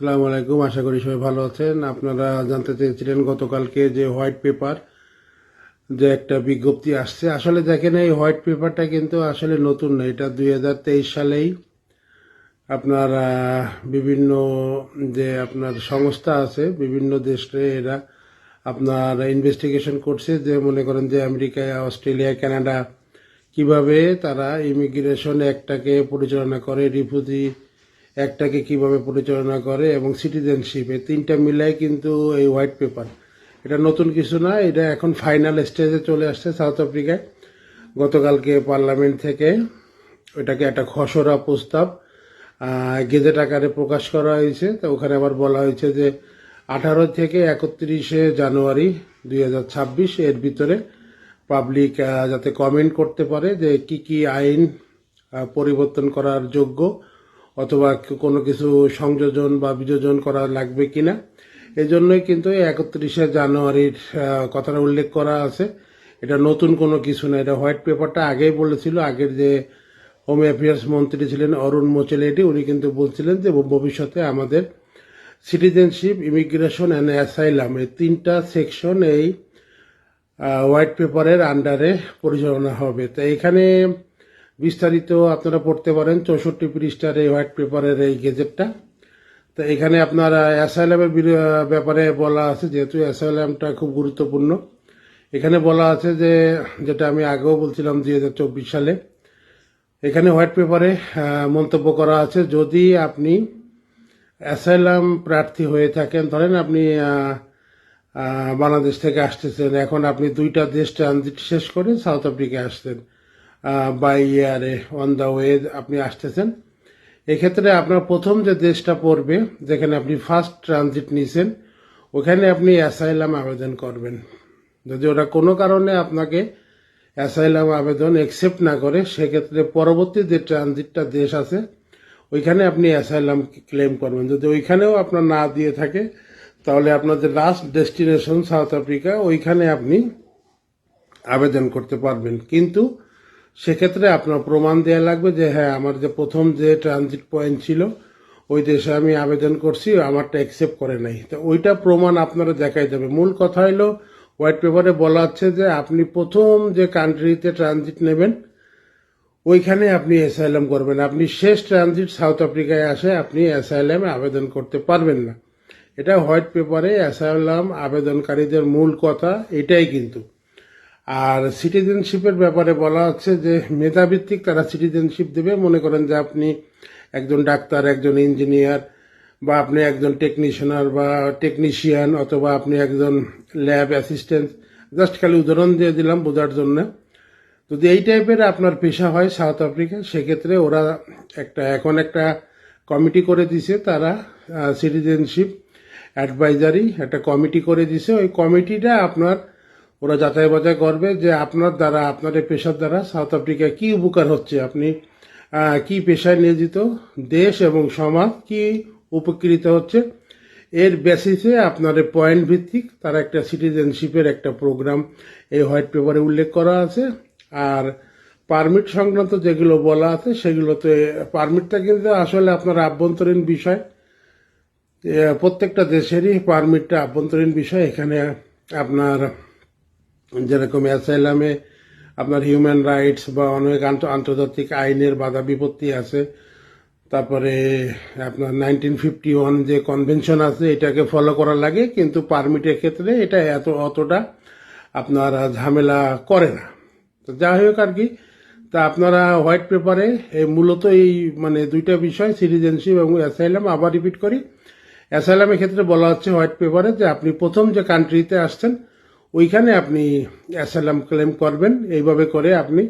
সালাম আলাইকুম, আশা করি সবাই ভালো আছেন। আপনারা জানতে চেয়েছিলেন গতকালকে যে হোয়াইট পেপার যে একটা বিজ্ঞপ্তি আসছে। আসলে দেখেন, এই হোয়াইট পেপারটা কিন্তু আসলে নতুন না, এটা দু হাজার তেইশ সালেই আপনার বিভিন্ন যে আপনার সংস্থা আছে, বিভিন্ন দেশে এরা আপনার ইনভেস্টিগেশন করছে যে মনে করেন যে আমেরিকা, অস্ট্রেলিয়া, কানাডা কীভাবে তারা ইমিগ্রেশন একটাকে পরিচালনা করে, রিফিউজি একটাকে কীভাবে পরিচালনা করে এবং সিটিজেনশিপ এই তিনটা মিলাই কিন্তু এই হোয়াইট পেপার এটা নতুন কিছু না, এটা এখন ফাইনাল স্টেজে চলে আসছে সাউথ আফ্রিকায় গতকালকে পার্লামেন্ট থেকে ওটাকে একটা খসড়া প্রস্তাব গেজেট আকারে প্রকাশ করা হয়েছে। তো ওখানে আবার বলা হয়েছে যে আঠারো থেকে একত্রিশে জানুয়ারি দুই হাজার ছাব্বিশ এর ভিতরে পাবলিক যাতে কমেন্ট করতে পারে যে কি কি আইন পরিবর্তন করার যোগ্য। অথবা কোনো কিছু সংযোজন বা বিযোজন করা লাগবে কিনা। এই জন্যই কিন্তু একত্রিশে জানুয়ারির কথাটা উল্লেখ করা আছে। এটা নতুন কোনো কিছু না, এটা হোয়াইট পেপারটা আগেই বলেছিল, আগের যে হোম অ্যাফেয়ার্স মন্ত্রী ছিলেন অরুণ মোচেলেটি উনি কিন্তু বলছিলেন যে ভবিষ্যতে আমাদের সিটিজেনশিপ, ইমিগ্রেশন অ্যান্ড অ্যাসাইলাম এই তিনটা সেকশন এই হোয়াইট পেপারের আন্ডারে পরিচালনা হবে। তো এখানে বিস্তারিত আপনারা পড়তে পারেন চৌষট্টি পৃষ্ঠার এই হোয়াইট পেপারের এই গেজেটটা। তো এখানে আপনার অ্যাসাইলামের ব্যাপারে বলা আছে, যেহেতু অ্যাসাইলামটা খুব গুরুত্বপূর্ণ। এখানে বলা আছে যে, যেটা আমি আগেও বলছিলাম দুই হাজার চব্বিশ সালে, এখানে হোয়াইট পেপারে মন্তব্য করা আছে, যদি আপনি অ্যাসাইলাম প্রার্থী হয়ে থাকেন, ধরেন আপনি বাংলাদেশ থেকে আসতেছেন, এখন আপনি দুইটা দেশ ট্রানজিট শেষ করে সাউথ আফ্রিকায় আসছেন বাই ইয়ারে অন দ্য ওয়ে আপনি আসতেছেন। এক্ষেত্রে আপনার প্রথম যে দেশটা পড়বে, যেখানে আপনি ফার্স্ট ট্রানজিট নিছেন, ওখানে আপনি অ্যাসাইলাম আবেদন করবেন। যদি ওটা কোনো কারণে আপনাকে অ্যাসাইলাম আবেদন একসেপ্ট না করে, সেক্ষেত্রে পরবর্তী যে ট্রানজিটটা দেশ আছে, ওইখানে আপনি অ্যাসাইলাম ক্লেম করবেন। যদি ওইখানেও আপনার না দিয়ে থাকে, তাহলে আপনাদের লাস্ট ডেস্টিনেশন সাউথ আফ্রিকা ওইখানে আপনি আবেদন করতে পারবেন। কিন্তু সেক্ষেত্রে আপনার প্রমাণ দেওয়া লাগবে যে হ্যাঁ আমার যে প্রথম যে ট্রানজিট পয়েন্ট ছিল, ওই দেশে আমি আবেদন করছি, আমারটা অ্যাকসেপ্ট করে নাই। তো ওইটা প্রমাণ আপনারা দেখাই যাবে। মূল কথা হলো হোয়াইট পেপারে বলা হচ্ছে যে, আপনি প্রথম যে কান্ট্রিতে ট্রানজিট নেবেন, ওইখানে আপনি অ্যাসাইলাম করবেন। আপনি শেষ ট্রানজিট সাউথ আফ্রিকায় আসে, আপনি অ্যাসাইলামে আবেদন করতে পারবেন না। এটা হোয়াইট পেপারে অ্যাসাইলাম আবেদনকারীদের মূল কথা, এটাই কিন্তু। আর সিটিজেনশিপের ব্যাপারে বলা হচ্ছে যে মেধাভিত্তিক তারা সিটিজেনশিপ দেবে। মনে করেন যে আপনি একজন ডাক্তার, একজন ইঞ্জিনিয়ার বা আপনি একজন টেকনিশিয়ানার বা টেকনিশিয়ান অথবা আপনি একজন ল্যাব অ্যাসিস্ট্যান্ট জাস্ট খালি উদাহরণ দিয়ে দিলাম বোঝার জন্য। যদি এই টাইপের আপনার পেশা হয় সাউথ আফ্রিকা, সেক্ষেত্রে ওরা একটা, এখন একটা কমিটি করে দিছে তারা সিটিজেনশিপ অ্যাডভাইজারি একটা কমিটি করে দিছে। ওই কমিটিটা আপনার ওরা যাচাই বাছাই করবে যে আপনার দ্বারা আপনার এই পেশার দ্বারা সাউথ আফ্রিকায় কি উপকার হচ্ছে, আপনি কি পেশায় নিয়োজিত, দেশ এবং সমাজ কি উপকৃত হচ্ছে। এর বেসিসে আপনার পয়েন্ট ভিত্তিক তারা একটা সিটিজেনশিপের একটা প্রোগ্রাম এই হোয়াইট পেপারে উল্লেখ করা আছে। আর পারমিট সংক্রান্ত যেগুলো বলা আছে, সেগুলোতে পারমিটটা কিন্তু আসলে আপনার আভ্যন্তরীণ বিষয়। প্রত্যেকটা দেশেরই পারমিটটা আভ্যন্তরীণ বিষয়। এখানে আপনার যেরকম অ্যাসাইলামে আপনার হিউম্যান রাইটস বা অনেক আন্ত- আন্তর্জাতিক আইনের বাধা বিপত্তি আছে, তারপরে আপনার নাইনটিন ফিফটি ওয়ান যে কনভেনশন আছে, এটাকে ফলো করা লাগে, কিন্তু পারমিটের ক্ষেত্রে এটা এত অতটা আপনার ঝামেলা করে না। তো যাই হোক আর কি, তা আপনারা হোয়াইট পেপারে মূলত এই মানে দুইটা বিষয় সিটিজেনশিপ এবং অ্যাসাইলাম আবার রিপিট করি। অ্যাসাইলামের ক্ষেত্রে বলা হচ্ছে হোয়াইট পেপারে যে আপনি প্রথম যে কান্ট্রিতে আসছেন ওইখানে আপনি অ্যাসাইলাম ক্লেম করবেন। এইভাবে করে আপনি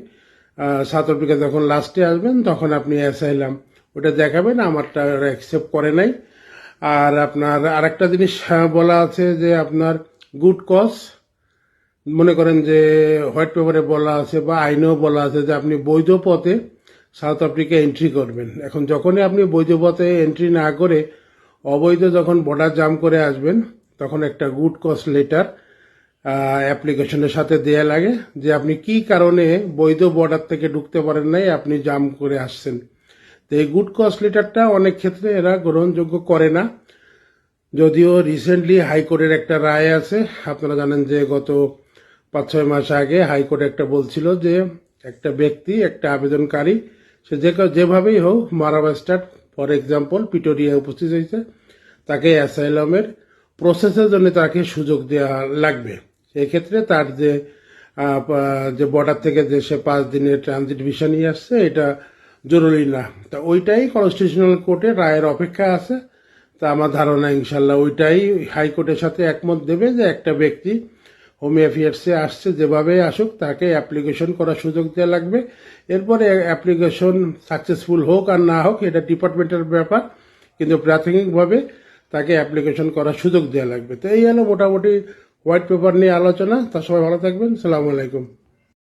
সাউথ আফ্রিকা যখন লাস্টে আসবেন, তখন আপনি অ্যাসাইলাম ওটা দেখাবেন, আমারটা অ্যাকসেপ্ট করে নাই। আর আপনার আরেকটা জিনিস বলা আছে যে আপনার গুড কজ মনে করেন যে হোয়াইট পেপারে বলা আছে বা আইনেও বলা আছে যে আপনি বৈধ পথে সাউথ আফ্রিকা এন্ট্রি করবেন। এখন যখনই আপনি বৈধ পথে এন্ট্রি না করে অবৈধ যখন বর্ডার জাম করে আসবেন, তখন একটা গুড কজ লেটার অ্যাপ্লিকেশনের সাথে দেয়া লাগে যে আপনি কি কারণে বৈধ বর্ডার থেকে ঢুকতে পারেন নাই, আপনি জাম করে আসছেন। তো এই গুড কজ লেটারটা অনেক ক্ষেত্রে এরা গ্রহণযোগ্য করে না। যদিও রিসেন্টলি হাইকোর্টের একটা রায় আছে, আপনারা জানেন যে গত পাঁচ ছয় মাস আগে হাইকোর্ট একটা বলছিল যে একটা ব্যক্তি, একটা আবেদনকারী, সে যে যেভাবেই হোক মারাবাস্টার ফর এক্সাম্পল পিটোরিয়া উপস্থিত হয়েছে, তাকে অ্যাসাইলামের প্রসেসের জন্য তাকে সুযোগ দেওয়া লাগবে। সেক্ষেত্রে তার যে যে বর্ডার থেকে যে সে পাঁচ দিনের ট্রানজিট ভিসা নিয়ে আসছে, এটা জরুরি না। তা ওইটাই কনস্টিটিউশনাল কোর্টে রায়ের অপেক্ষা আছে। তা আমার ধারণা ইনশাল্লাহ ওইটাই হাইকোর্টের সাথে একমত দেবে যে একটা ব্যক্তি হোম অ্যাফেয়ার্সে আসছে, যেভাবে আসুক তাকে অ্যাপ্লিকেশন করার সুযোগ দেওয়া লাগবে। এরপরে অ্যাপ্লিকেশন সাকসেসফুল হোক আর না হোক, এটা ডিপার্টমেন্টের ব্যাপার, কিন্তু প্রাথমিকভাবে তাকে অ্যাপ্লিকেশন করার সুযোগ দেওয়া লাগবে। তো এই হলো মোটামুটি হোয়াইট পেপার নিয়ে আলোচনা। তা সবাই ভালো থাকবেন। সালামু আলাইকুম।